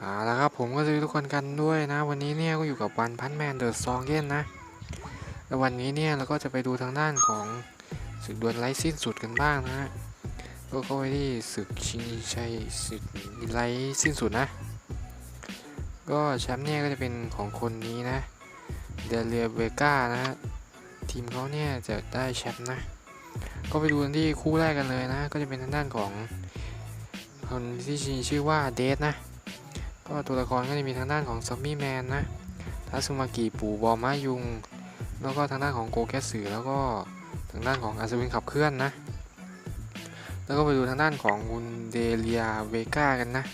เอาละครับผมก็สวัสดีทุกคนกันด้วยนะ วันนี้เนี่ยก็อยู่กับวันพันแมนเดอะซองเกนนะแล้ววันนี้เนี่ยเราก็จะไปดูทางด้านของศึกดวลไร้สิ้นสุดกันบ้างนะฮะก็เข้าไปที่ศึกชิงชัยศึกไร้สิ้นสุดนะ ก็แชมป์เนี่ยก็จะเป็นของคนนี้นะเดเลียเวกานะฮะทีมเขาเนี่ยจะได้แชมป์นะ ก็ไปดูกันที่คู่แรกกันเลยนะ ก็จะเป็นทางด้านของคนที่ชื่อว่าเดทนะ ก็ตัวละครก็จะมีทางด้านของซอมบี้แมนนะทัสุมากิปู่บอมายุง แล้วก็ทางด้านของโกแกสือแล้วก็ทางด้านของอัศวินขับเคลื่อนนะ แล้วก็ไปดูทางด้านของอุนเดเลียเวกากันนะ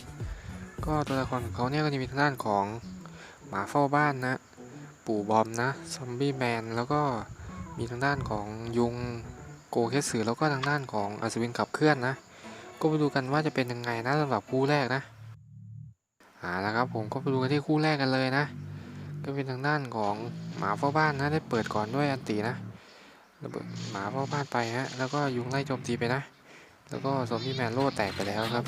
ก็ตัวละครของเขาเนี่ยก็จะมีทางด้านของหมาเฝ้าบ้านนะ ปู่บอมนะซอมบี้แมนแล้วก็มีทางด้านของยุงโกแคสสือแล้วก็ทางด้านของอัศวินขับเคลื่อนนะ ก็ไปดูกันว่าจะเป็นยังไงนะสำหรับคู่แรกนะ อ่าแล้วครับผมก็ไปดูกันที่คู่แรกกันเลยนะ ก็เป็นทางด้านของหมาเฝ้าบ้านนะได้เปิดก่อนด้วยอันตีนะระเบิดหมาเฝ้าบ้านไปฮะแล้วก็ยุงไล่โจมตีไปนะ แล้วก็ซอมบี้แมนโล่แตกไปแล้วครับ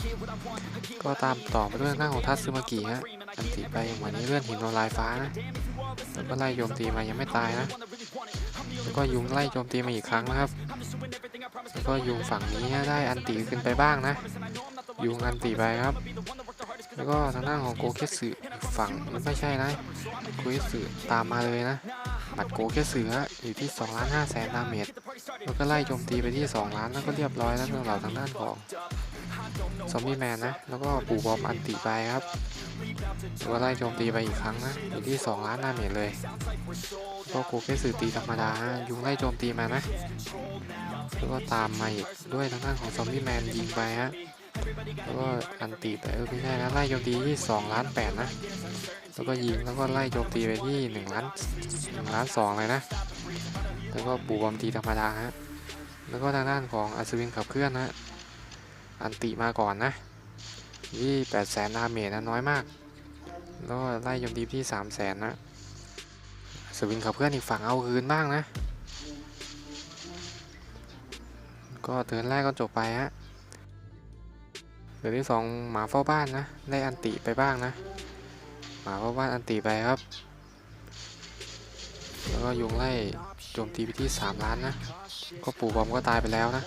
ก็ตามต่อมาด้วยทางด้าของทัตซึมากิฮะอันตีไปอย่างวันนี้เลื่อนหินโนลายฟ้านะแล้วก็ไล่โจมตีมายังไม่ตายนะแล้วก็ยุงไล่โจมตีมาอีกครั้งนะครับ แล้วก็ยุงฝั่งนี้ได้อันตีขึ้นไปบ้างนะ ยุงอันตีไปครับ แล้วก็ทางด้านของโกเคสึฝั่งไม่ใช่นะโกเคสึตามมาเลยนะหมัดโกเคสึอยู่ที่2ล้าน5แสนดาเมจแล้วก็ไล่โจมตีไปที่ 2 ล้านแล้วก็เรียบร้อยแล้วสำหรับทางด้านของซอมบี้แมนนะ แล้วก็ปู่บอมอันติไปครับแล้วก็ไล่โจมตีไปอีกครั้งนะอยู่ที่ 2 ล้านดาเมจเลยก็โกเคสึตีธรรมดาฮะยุงไล่โจมตีมานะแล้วก็ตามมาอีกด้วยทางด้านของซอมบี้แมนยิงไปฮะ แล้วก็อันตีไปเออไม่ใช่นะไล่โจมตีที่2ล้าน8นะแล้วก็ยิงแล้วก็ไล่โจมตีไปที่1ล้าน1ล้าน2เลยนะ แล้วก็ปูบอมตีธรรมดาฮะแล้วก็ทางด้านของอัศวินขับเคลื่อนนะอันติมาก่อนนะที่8แสนดาเมจนะน้อยมาก แล้วไล่โจมตีที่3แสนนะอัศวินขับเคลื่อนอีกฝั่งเอาคืนบ้างนะ ก็เทินแรกก็จบไปฮะ เดือนที่สองหมาเฝ้าบ้านนะได้อันติไปบ้างนะ หมาเฝ้าบ้านอันติไปครับ แล้วก็ยุงไล่โจมตีไปที่ 3 ล้านนะ ก็ปู่บอมก็ตายไปแล้วนะ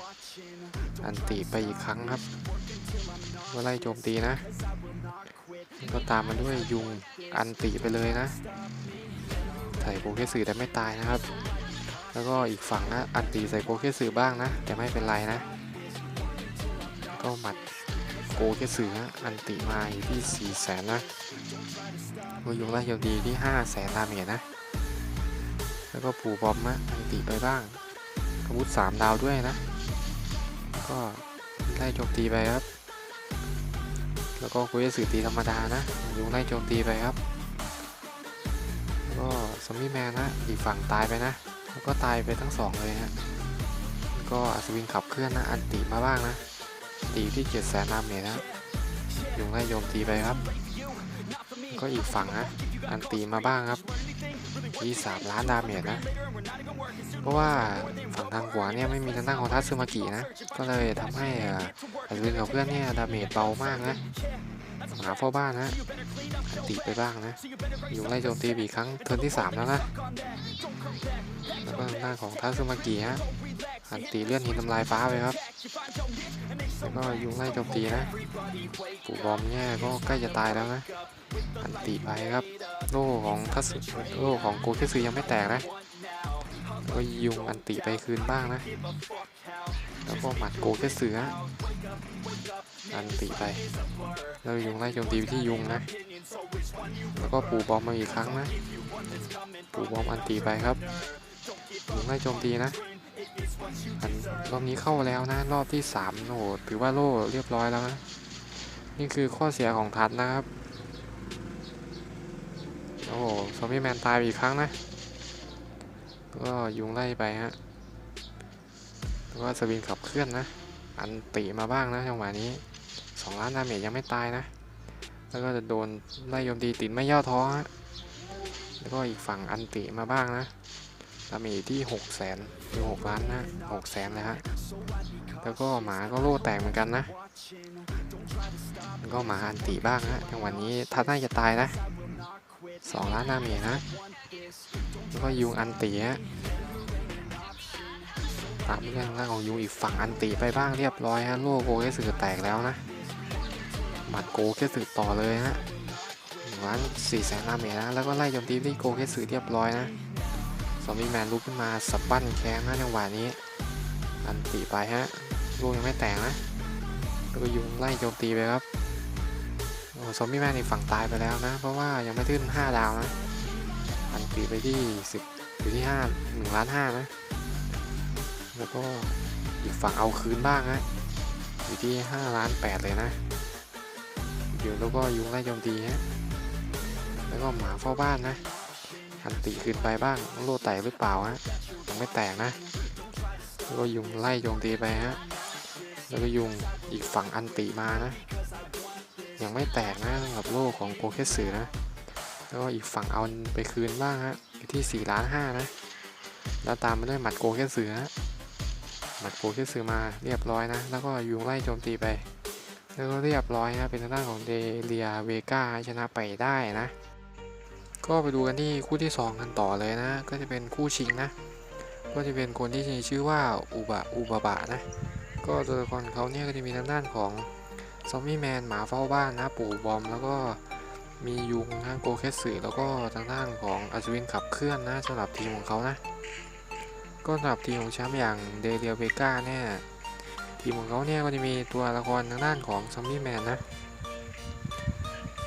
อันติไปอีกครั้งครับ ก็ไล่โจมตีนะ ก็ตามมาด้วยยุงอันติไปเลยนะใส่โกเคสือแต่ไม่ตายนะครับ แล้วก็อีกฝั่งนะอันติใส่โกเคสือบ้างนะ แต่ไม่เป็นไรนะ ก็หมัด โกแค่สื่อฮะอันติมาอยู่ที่4ี่แสนนะมือยงไล่ยาวดีที่5้าแสนดาเมจนะ แล้วก็ปูบอมมะอันติไปบ้างอาวุธสามดาวด้วยนะ ก็ไล่โจมตีไปครับ แล้วก็โกแค่สื่อตีธรรมดานะยุงไล่โจมตีไปครับ แล้วก็ซอมบี้แมนนะอีกฝั่งตายไปนะ แล้วก็ตายไปทั้งสองเลยฮะก็อัศวินขับเคลื่อนนะ อันติมาบ้างนะ ตีที่เจ็ดแสนดาเมจนะยุงไล่โยมตีไปครับ ก็อีกฝั่งนะอันตีมาบ้างครับที่สามล้านดาเมจนะ เพราะว่าฝั่งทางขวาเนี่ยไม่มีทางด้านของทัตสึมากินะ ก็เลยทำให้อ่าอัศวินกับเพื่อนเนี่ยดาเมจเบามากนะหาเฝ้าบ้านนะอันตีไปบ้างนะ อยุงไล่โจมตีอีกครั้งเทิร์นที่สามแล้วนะ แล้วก็ทางด้านของทัตสึมากิฮะอันตีเลื่อนหินทำลายฟ้าไปครับ แล้วก็ยุงไล่โจมตีนะปู่บอมเนี่ยก็ใกล้จะตายแล้วนะอันตีไปครับ โล่ของทัศโล่ของโกเคซึยังไม่แตกนะก็ยุงอันตีไปคืนบ้างนะ แล้วก็หมัดโกเคซึะอันตีไปแล้วยุงไล่โจมตีไปที่ยุงนะ แล้วก็ปู่บอมมาอีกครั้งนะปู่บอมอันตีไปครับยุงไล่โจมตีนะ รอบนี้เข้าแล้วนะ รอบที่สามโอ้โหถือว่าโล่เรียบร้อยแล้วนะ นี่คือข้อเสียของทัดนะครับ โอ้โหซอมบี้แมนตายอีกครั้งนะ ก็ยุงไล่ไปฮะแล้วก็สวินขับเคลื่อนนะ อันติมาบ้างนะจังหวะนี้สองล้านดาเมจยังไม่ตายนะ แล้วก็จะโดนไล่โยมตีติดไม่ย่อท้อฮะ แล้วก็อีกฝั่งอันติมาบ้างนะ ดาเมจที่6 0แสนคือ6ล้านนะ6แสนเลยฮะแล้วก็หมาก็โล่แตกเหมือนกันนะแล้วก็หมาอันติบ้างนะจังหวะนี้ทัดน่าจะตายนะสองล้านนาเมจนะ แล้วก็ยุงอันติฮะตามเรื่องร่างของยุงอีกฝั่งอันติไปบ้างเรียบร้อยฮะโลโกแค่สื่อแตกแล้วนะหมัดโกแค่สื่อต่อเลยฮะหนึ่งล้านสี่แสนนาเมจนะแล้วก็ไล่โจมตีที่โกแค่สื่อเรียบร้อยนะ ซอมบี้แมนลุกขึ้นมาสับบั้นแข้งนะจังหวะนี้ อันติไปฮะ ลูกยังไม่แตกนะแล้วก็ยุงไล่โจมตีไปครับโอ้ซอมบี้แมนอีกฝั่งตายไปแล้วนะ เพราะว่ายังไม่ขึ้น 5 ดาวนะ อันตีไปที่ 10 อยู่ที่ 5 1ล้าน5นะ แล้วก็อีกฝั่งเอาคืนบ้างนะอยู่ที่5ล้าน8เลยนะเดี๋ยวแล้วก็ยุงไล่โจมตีฮะ แล้วก็หมาเฝ้าบ้านนะ อันตีคืนไปบ้างโล่แตกหรือเปล่าฮะยังไม่แตกนะแล้วก็ยุงไล่โจมตีไปฮะแล้วก็ยุงอีกฝั่งอันติมานะ ยังไม่แตกนะสำหรับโลกของโกเคสือนะ แล้วก็อีกฝั่งเอาไปคืนบ้างฮะที่4ล้าน5นะ แล้วตามมาด้วยหมัดโกเคสือฮะหมัดโกเคสือมาเรียบร้อยนะ แล้วก็ยุงไล่โจมตีไป แล้วก็เรียบร้อยฮะเป็นทางด้านของเดเลียเวกาชนะไปได้นะ ก็ไปดูกันที่คู่ที่ 2 กันต่อเลยนะ ก็จะเป็นคู่ชิงนะ ก็จะเป็นคนที่มีชื่อว่าอุบะอุบะบะนะ ก็ตัวละครเขาเนี่ยก็จะมีทางด้านของซอมบี้แมนหมาเฝ้าบ้านนะ ปู่บอม แล้วก็มียุงนะโกเคสึแล้วก็ทางด้านของอัศวินขับเคลื่อนนะสำหรับทีมของเขานะ ก็สำหรับทีมของแชมป์อย่างเดเรียเวกาเนี่ยทีมของเขาเนี่ยก็จะมีตัวละครทางด้านของซอมบี้แมนนะ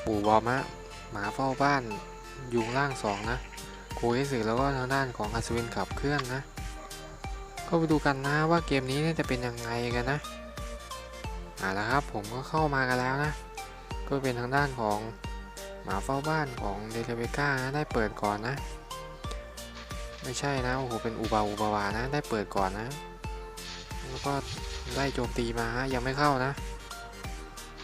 ปู่บอมอะหมาเฝ้าบ้าน ยุงล่างสองนะโกเคสึแล้วก็ทางด้านของอัศวินขับเคลื่อนนะก็ไปดูกันนะว่าเกมนี้จะเป็นยังไงกันนะอ่าแล้วครับผมก็เข้ามากันแล้วนะ ก็เป็นทางด้านของหมาเฝ้าบ้านของเดลเวก้านะได้เปิดก่อนนะ ไม่ใช่นะโอ้โหเป็นอุบาอุบาวานะได้เปิดก่อนนะ แล้วก็ไล่โจมตีมาฮะยังไม่เข้านะ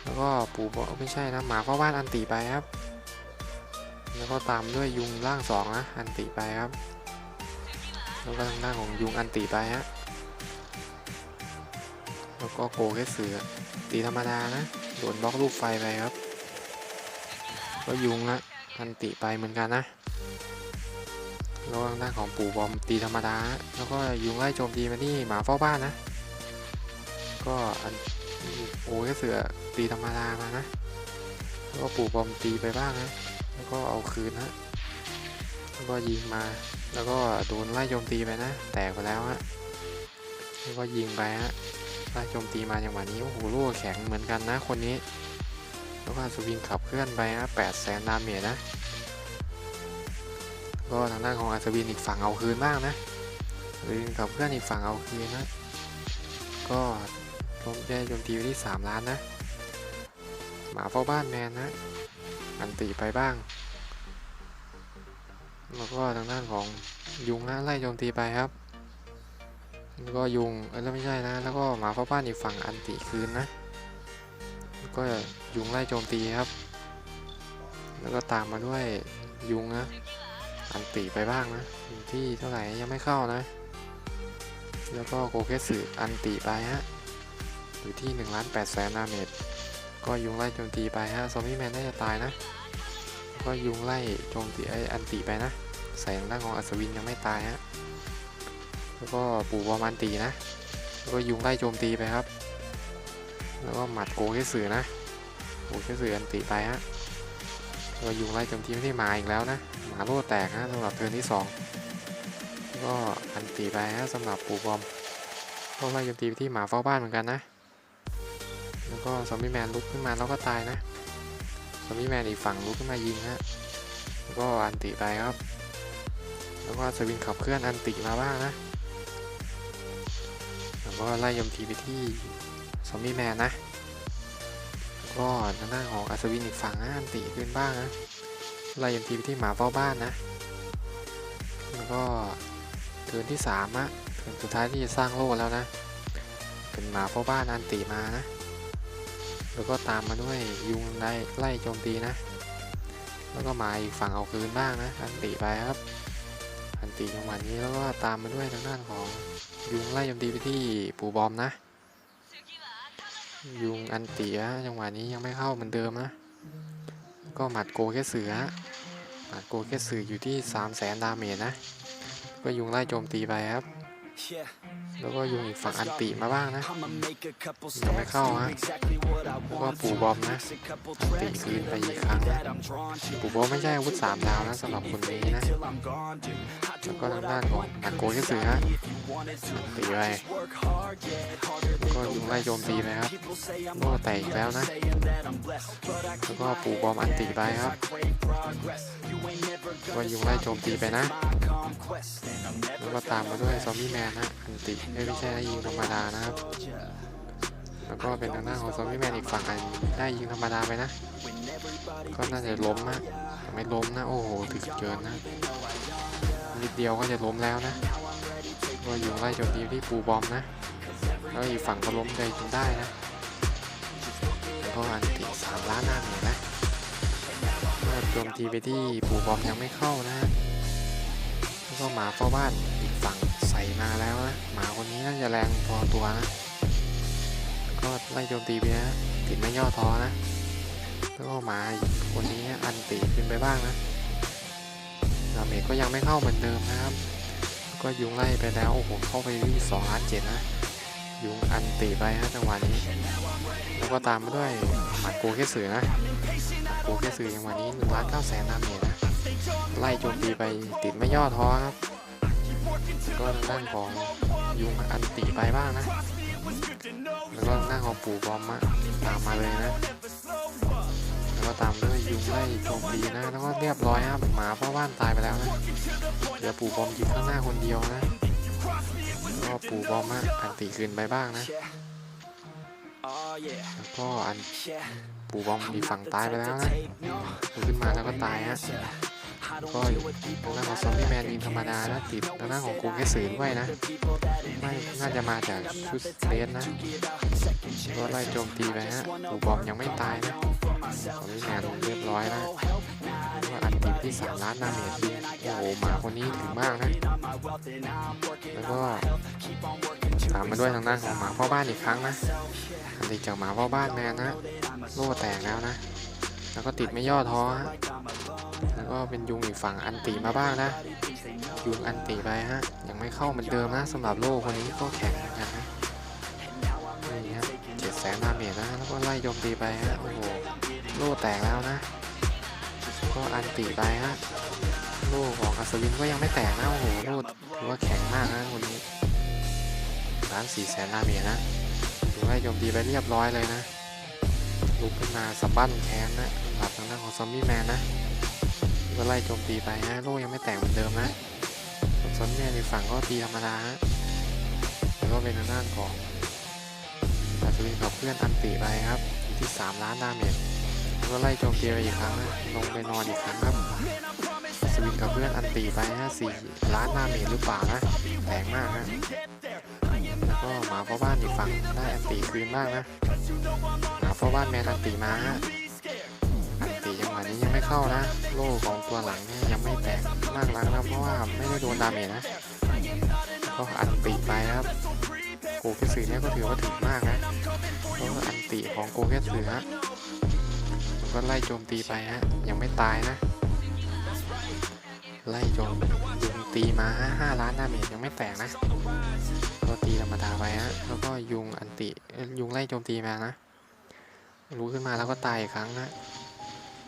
แล้วก็ปู่บอกไม่ใช่นะหมาเฝ้าบ้านอันติไปครับ แล้วก็ตามด้วยยุงล่างสองนะอันติไปครับ แล้วก็ทางด้านของยุงอันตีไปฮะแล้วก็โกแค่เสือตีธรรมดานะโดนบล็อกลูกไฟไปครับ ก็ยุงอะอันติไปเหมือนกันนะแล้วทางด้านของปู่บอมตีธรรมดา แล้วก็ยุงไล่โจมตีมาที่หมาเฝ้าบ้านนะ ก็อันโอ้แค่เสือตีธรรมดามานะ แล้วก็ปู่บอมตีไปบ้างนะ แล้วก็เอาคืนนะแล้วก็ยิงมา แล้วก็โดนไล่โจมตีไปนะ แตกไปแล้วฮะแล้วก็ยิงไปฮะไล่โจมตีมาจังหวะนี้โอ้โหลูกแข็งเหมือนกันนะคนนี้ แล้วก็สวิงขับเคลื่อนไปฮะแปดแสนดาเมจนะก็ทางด้านของอัศวินอีกฝั่งเอาคืนบ้างนะสวิงขับเคลื่อนอีกฝั่งเอาคืนนะ ก็โจมได้โจมตีไปที่ 3 ล้านนะ หมาเฝ้าบ้านแมนนะ อันตีไปบ้าง แล้วก็ทางด้านของยุงนะไล่โจมตีไปครับแล้วก็ยุงเออแล้วไม่ใช่นะ แล้วก็หมาเฝ้าบ้านอีกฝั่งอันติคืนนะแล้วก็ยุงไล่โจมตีครับ แล้วก็ตามมาด้วยยุงนะ อันติไปบ้างนะอยู่ที่เท่าไหร่ยังไม่เข้านะ แล้วก็โกเคสึอันติไปฮะอยู่ที่1ล้าน8แสนดาเมจ ก็ยุงไล่โจมตีไปฮะซอมบี้แมนน่าจะตายนะ ก็ยุงไล่โจมตีไออันติไปนะ ใส่ทางด้านของอัศวินยังไม่ตายฮะ แล้วก็ปู่วามันตีนะ แล้วก็ยุงไล่โจมตีไปครับ แล้วก็หมัดโกเคสือนะโกเคสืออันติไปฮะก็ยุงไล่โจมตีไม่ได้มาอีกแล้วนะ หมาโล่แตกนะสำหรับเทิร์นที่สองก็อันติไปฮะสำหรับปู่บอมก็ไล่โจมตีไปที่หมาเฝ้าบ้านเหมือนกันนะ ก็ซอมบี้แมนลุกขึ้นมาแล้วก็ตายนะซอมบี้แมนอีกฝั่งลุกขึ้นมายิงฮะแล้วก็อันติไปครับ แล้วก็สวิงขับเคลื่อนอันติมาบ้างนะ แล้วก็ไล่ยมทีไปที่ซอมบี้แมนนะก็ทางด้านของอัศวินอีกฝั่งนะอันติขึ้นบ้างนะไล่ยมทีไปที่หมาเฝ้าบ้านนะ แล้วก็เทินที่สามอะเทินสุดท้ายที่จะสร้างโล่แล้วนะ เป็นหมาเฝ้าบ้านอันติมานะ แล้วก็ตามมาด้วยยุงไล่ไล่โจมตีนะ แล้วก็มาอีกฝั่งเอาคืนบ้างนะอันติไปครับ อันติจังหวะนี้แล้วก็ตามมาด้วยทางด้านของยุงไล่โจมตีไปที่ปูบอมนะ ยุงอันตีฮะจังหวะนี้ยังไม่เข้าเหมือนเดิมนะ ก็หมัดโกแค่เสือหมัดโกแค่เสืออยู่ที่3 0 0แสนดาเมจนะ ก็ยุงไล่โจมตีไปครับ แล้วก็ยุงอีกฝั่งอันติมาบ้างนะยังไม่เข้าฮะแล้วก็ปู่บอมนะอันติคืนไปอีกครั้งปู่บอมไม่ใช่อาวุธสามดาวนะสำหรับคนนี้นะแล้วก็ทางด้านของหมัดโกแค่เสือฮะตีไปแล้วก็ยุงไล่โจมตีไปครับโล่แตกอีกแล้วนะแล้วก็ปู่บอมอันติไปครับก็ยุงไล่โจมตีไปนะ แล้วก็ตามมาด้วยซอมบี้แมนนะอันติไม่ใช่ได้ยิงธรรมดานะครับ แล้วก็เป็นทางด้าของซอมบี้แมนอีกฝั่งอันได้ยิงธรรมดาไปนะ ก็น่าจะล้มนะไม่ล้มนะ โอ้โหถึกเกินนะนิดเดียวก็จะล้มแล้วนะก็ยุงไล่โจมตีที่ปูบอมนะ แล้วอีกฝั่งก็ล้มเลยจนได้นะแล้วก็อันติสามล้านหน้าเหนือนะโจมตีไปที่ปูบอมยังไม่เข้านะ แล้วก็หมาเฝ้าบ้านอีกฝั่งใส่มาแล้วนะหมาคนนี้น่าจะแรงพอตัวนะ ก็ไล่โจมตีไปนะติดไม่ย่อท้อนะแล้วก็หมาอีกคนนี้อันติขึ้นไปบ้างนะดาเมจก็ยังไม่เข้าเหมือนเดิมนะครับ ก็ยุงไล่ไปแล้วโอ้โหเข้าไปที่สองล้านเจ็ดนะยุงอันติไปฮะจังหวะนี้แล้วก็ตามมาด้วยหมัดโกแค่สื่อนะหมัดโกแค่สื่อจังหวะนี้หนึ่งล้านเก้าแสนดาเมจนะ ไล่โจมตีไปติดไม่ย่อท้อครับ ก็ทางด้านของยุงอันติไปบ้างนะ แล้วก็ทางด้าของปู่บอมอะตามมาเลยนะ แล้วก็ตามด้วยยุงไล่โจมตีนะ แล้วก็เรียบร้อยครับหมาเฝ้าบ้านตายไปแล้วนะเหลือปู่บอมอยู่ข้างหน้าคนเดียวนะก็ปู่บอมอะอันติคืนไปบ้างนะแล้วก็อันปู่บอมอีฝั่งตายไปแล้วนะขึ้นมาแล้วก็ตายฮะ ก็ทางด้านของซอมบี้แมนยิงธรรมดานะติดทางด้านของกูแค่สืนไว้นะไม่น่าจะมาจากชุดเลสนะก็ไล่โจมตีไปฮะปูบอมยังไม่ตายนะซอมบี้แมนเรียบร้อยนะก็อันติดที่3ล้านดาเมจโอ้โหหมาคนนี้ถึงมากนะแล้วก็ตามมาด้วยทางด้านของหมาพ่อบ้านอีกครั้งนะอันติดจากหมาพ่อบ้านแมนนะโล่แตกแล้วนะแล้วก็ติดไม่ย่อท้อฮะ แล้วก็เป็นยุงอีกฝั่งอันติมาบ้างนะ ยุงอันติไปฮะ ยังไม่เข้าเหมือนเดิมนะสำหรับโลกคนนี้ก็แข็งเหมือนกันนะนี่ฮะเจ็ดแสนดาเมจนะแล้วก็ไล่โจมตีไปฮะ โอ้โห โล่แตกแล้วนะ ก็อันติไปฮะ โล่ของอัศวินก็ยังไม่แตกนะ โอ้โห โล่ถือว่าแข็งมากนะคนนี้ล้านสี่แสนดาเมจนะถูกไล่โจมตีไปเรียบร้อยเลยนะลุกขึ้นมาสะบั้นแค้นนะหรับทางด้านของซอมบี้แมนนะ ก็ไล่โจมตีไปฮะโล่ยังไม่แตกเหมือนเดิมนะส่วนซอมบี้แมนในฝั่งก็ตีธรรมดาฮะแล้วก็เป็นทางด้านของอัศวินกับเพื่อนอันติไปครับที่ 3 ล้านดาเมจแล้วก็ไล่โจมตีไปอีกครั้งนะลงไปนอนอีกครั้งครับอัศวินกับเพื่อนอันติไปฮะสี่ล้านดาเมจหรือเปล่านะแรงมากฮะแล้วก็หมาพ่อบ้านอีกฝั่งได้อันติคืนบ้างนะหมาพ่อบ้านแมนอันติมาฮะ เข้านะ โล่ของตัวหลังเนี่ยยังไม่แตกมากนักนะเพราะว่าไม่ได้โดนดาเมจนะ ก็อันติไปครับ โกเกสึเนี่ยก็ถือว่าถึงมากนะเพราะว่าอันติของโกเกสึฮะมันก็ไล่โจมตีไปฮะ ยังไม่ตายนะ ไล่โจมยุงตีมาฮะห้าล้านดาเมจยังไม่แตกนะก็ตีธรรมดาไปฮะ แล้วก็ยุงอันติเอ้ยยุงไล่โจมตีมานะ รู้ขึ้นมาแล้วก็ตายอีกครั้งนะ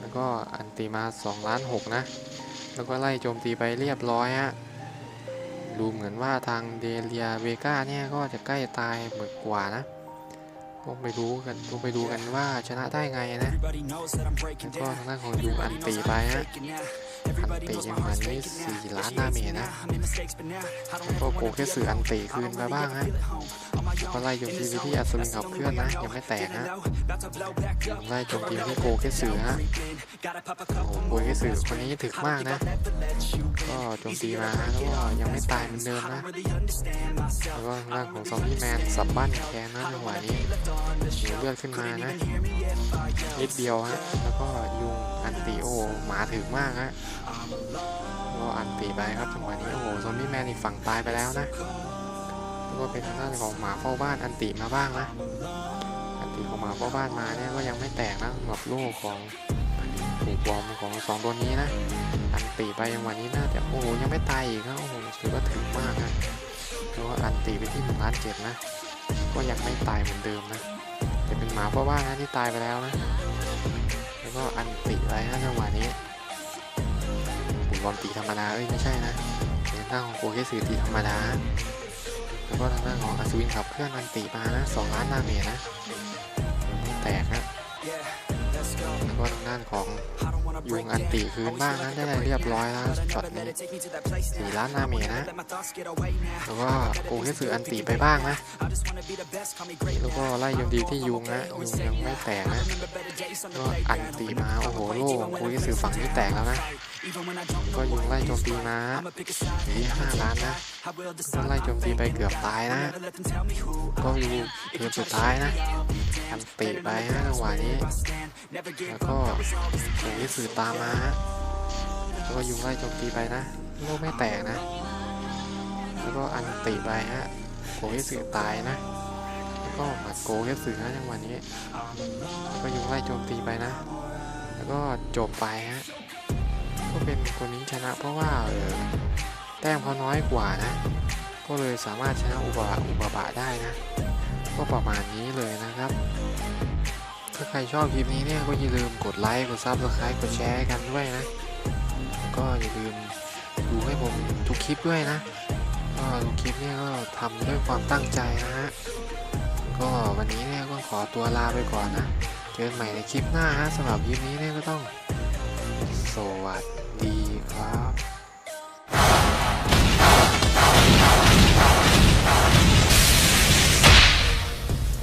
แล้วก็อันตีมา2ล้าน6นะ แล้วก็ไล่โจมตีไปเรียบร้อยฮะดูเหมือนว่าทางเดเลียเวกาเนี่ยก็จะใกล้ตายเหมือนกว่านะต้องไปดูกันต้องไปดูกันว่าชนะได้ไงนะ แล้วก็ทางด้านของยูอันตีไปฮะ อันตียังมันนี้4ล้านดาเมจนะแล้วก็โกแค่สื่ออันตีคืนมาบ้างฮะแล้วก็ไล่โจมตีไปที่อัศวินขับเคลื่อนนะ ยังไม่แตกนะไล่โจมตีไปที่โกแค่สื่อฮะโอ้โหโกแค่สื่อคนนี้ถึกมากนะ ก็โจมตีมาแล้วก็ยังไม่ตายเหมือนเดิมนะแล้วก็ทางด้านของซอมบี้แมนสับบ้านแคนนะจังหวะนี้เหนียวเลือดขึ้นมานะนิดเดียวฮะแล้วก็ยุงอัน ตีโอหมาถึกมากฮะก็อันตีไปครับจังหวะนี้โอ้โหซอมบี้แมนอีกฝั่งตายไปแล้วนะแล้วก็เป็นทางด้านของหมาเฝ้าบ้านอันติมาบ้างนะอันตีของหมาพ่อบ้านมาเนี่ยก็ยังไม่แตกนะสำหรับลูกของถูกบอมของสองตัวนี้นะอันตีไปยังหวันนี้น่าจะโอ้โหยังไม่ตายอีกนะโอ้โหถือว่าถึงมากนะแล้วก็อันตีไปที่หนึ่งล้านเจ็ดนะก็ยังไม่ตายเหมือนเดิมนะแต่เป็นหมาพ่อบ้านนะที่ตายไปแล้วนะ แล้วก็อันติไปนะจังหวะนี้บุญบอลตีธรรมดาเอ้ยไม่ใช่นะเป็นทางของโกเกสือตีธรรมดาแล้วก็ทางด้านของอัศวินขับเคลื่อนอันติมานะสองล้านนาเมจนะแตกนะแล้วก็ทางด้านของ ยุ break งอัน that. ติคืนบ้างนะได้เรียบร้อยแล้ว But I ช็อต never นี้ let it take me to that place สี่ now. ล้านดาเมจนะ Let my thoughts get away now. แล้วก็โกเกสืออันติไปบ้างนะ I just wanna be the best, call me great แล้วก็ now. ไล่โยนดีที่ยุงนะยุงยังไม่แตกนะ Remember better days on the ก็อัน playground. ตีมาโอ้โหโล่โกเกสือฝั่งนี้แตกแล้วนะ Even when I don't ก็ know ยุง what ไล่ it โจม feels ตี like, มา I'ma pick a side. อยู่ที่ห้าล้านนะ I will ก็ decide ไล่โจมตีไปเกือบตายนะ Never let them tell me who ก็อยู่เกมสุดท้ายนะอันติไปนะจังหวะนี้ I stand. Never give แล้ว up, ก็ always always โกเกสือตามมาฮะแล้วก็ยุงไล่โจมตีไปนะโล่ไม่แตกนะ แล้วก็อันติไปฮะโกเกสือตายนะ แล้วก็หมัดโกเกสือนะจังหวะนี้แล้วก็ยุงไล่โจมตีไปนะ แล้วก็จบไปฮะ ก็เป็นคนนี้ชนะเพราะว่าแต้มเขาน้อยกว่านะ ก็เลยสามารถชนะอุบะอุบะบะได้นะ ก็ประมาณนี้เลยนะครับ ถ้าใครชอบคลิปนี้เนี่ยก็อย่าลืมกดไลค์กดซับสไครต์กดแชร์กันด้วยนะ ก็อย่าลืมดูให้ผมทุกคลิปด้วยนะก็ทุกคลิปเนี่ยก็ทำด้วยความตั้งใจนะฮะก็วันนี้เนี่ยก็ขอตัวลาไปก่อนนะเจอกันใหม่ในคลิปหน้าฮะสำหรับคลิปนี้เนี่ยก็ต้อง วัสดีครับ